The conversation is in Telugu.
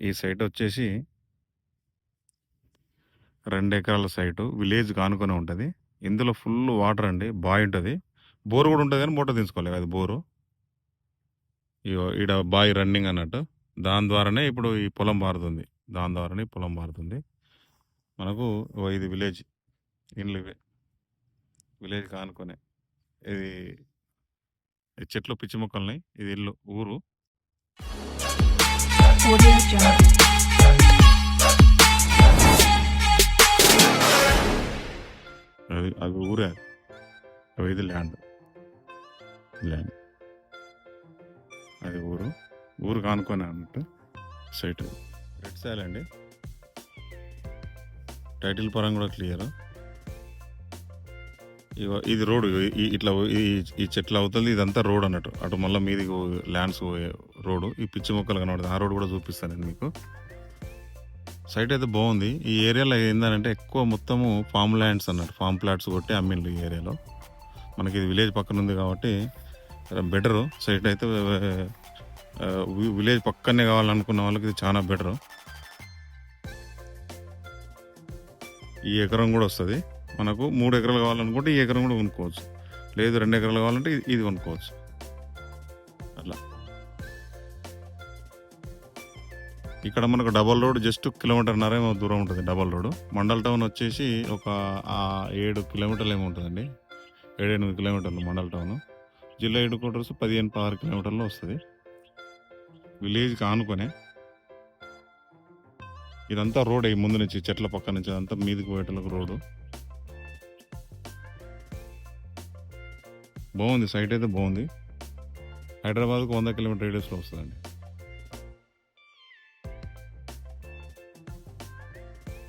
ఈ సైట్ వచ్చేసి రెండు ఎకరాల సైటు విలేజ్ కానుకొని ఉంటుంది. ఇందులో ఫుల్ వాటర్ అండి బాయ్ ఉంటుంది. బోర్ కూడా ఉంటుంది కానీ మోటార్ తీసుకోలేదు అది బోరు. ఇగో ఈడ బాయ్ రన్నింగ్ అన్నట్టు. దాని ద్వారానే ఇప్పుడు ఈ పొలం మారుతుంది. దాని ద్వారానే పొలం మారుతుంది. మనకు ఇది విలేజ్ ఇండ్లు ఇవే. విలేజ్ కానుకొనే. ఇది ఈ చెట్లు పిచ్చి మొక్కల్ని ఇది ఇల్లు ఊరు. Audio Jungle. అది అది ఊరే. అవి ఇది ల్యాండ్ ల్యాండ్ అది ఊరు. ఊరు కానుకొని అన్నట్టు సైట్ రెడ్ సాయిల్ అండి. టైటిల్ పరంగా కూడా క్లియర్ ఇది రోడ్. ఇట్లా ఈ ఈ చెట్లు అవుతుంది ఇదంతా రోడ్ అన్నట్టు. అటు మళ్ళీ మీది ల్యాండ్స్ రోడ్డు ఈ పిచ్చి మొక్కలు కనబడుతుంది ఆ రోడ్ కూడా చూపిస్తాను నేను మీకు. సైట్ అయితే బాగుంది. ఈ ఏరియాలో ఏంటంటే ఎక్కువ మొత్తము ఫామ్ ల్యాండ్స్ అన్నట్టు ఫామ్ ప్లాట్స్ కొట్టి అమ్మిండ్రు ఈ ఏరియాలో. మనకి ఇది విలేజ్ పక్కన ఉంది కాబట్టి బెటరు సైట్ అయితే విలేజ్ పక్కనే కావాలనుకున్న వాళ్ళకి ఇది చాలా బెటరు ఈ ఎకరం కూడా వస్తుంది. మనకు మూడు ఎకరాలు కావాలనుకుంటే ఈ ఎకరం కూడా కొనుక్కోవచ్చు. లేదు రెండు ఎకరాలు కావాలంటే ఇది- ఇది కొనుక్కోవచ్చు. అట్లా. ఇక్కడ మనకు డబల్ రోడ్ జస్ట్ కిలోమీటర్న్నర ఏమో దూరం ఉంటుంది డబల్ రోడ్. మండల్ టౌన్ వచ్చేసి ఒక ఏడు కిలోమీటర్లు ఏమో ఉంటుందండి. ఏడు ఎనిమిది కిలోమీటర్లు మండల్ టౌన్. జిల్లా హెడ్ క్వార్టర్స్ పదిహేను పదహారు కిలోమీటర్లు వస్తుంది. విలేజ్కి ఆనుకొనే. ఇదంతా రోడ్ ఈ ముందు నుంచి చెట్ల పక్క నుంచి అదంతా మీదికి పోయేటలకు రోడ్డు బాగుంది సైట్ అయితే బాగుంది. హైదరాబాద్కు వంద కిలోమీటర్ రేడియస్లో వస్తుందండి.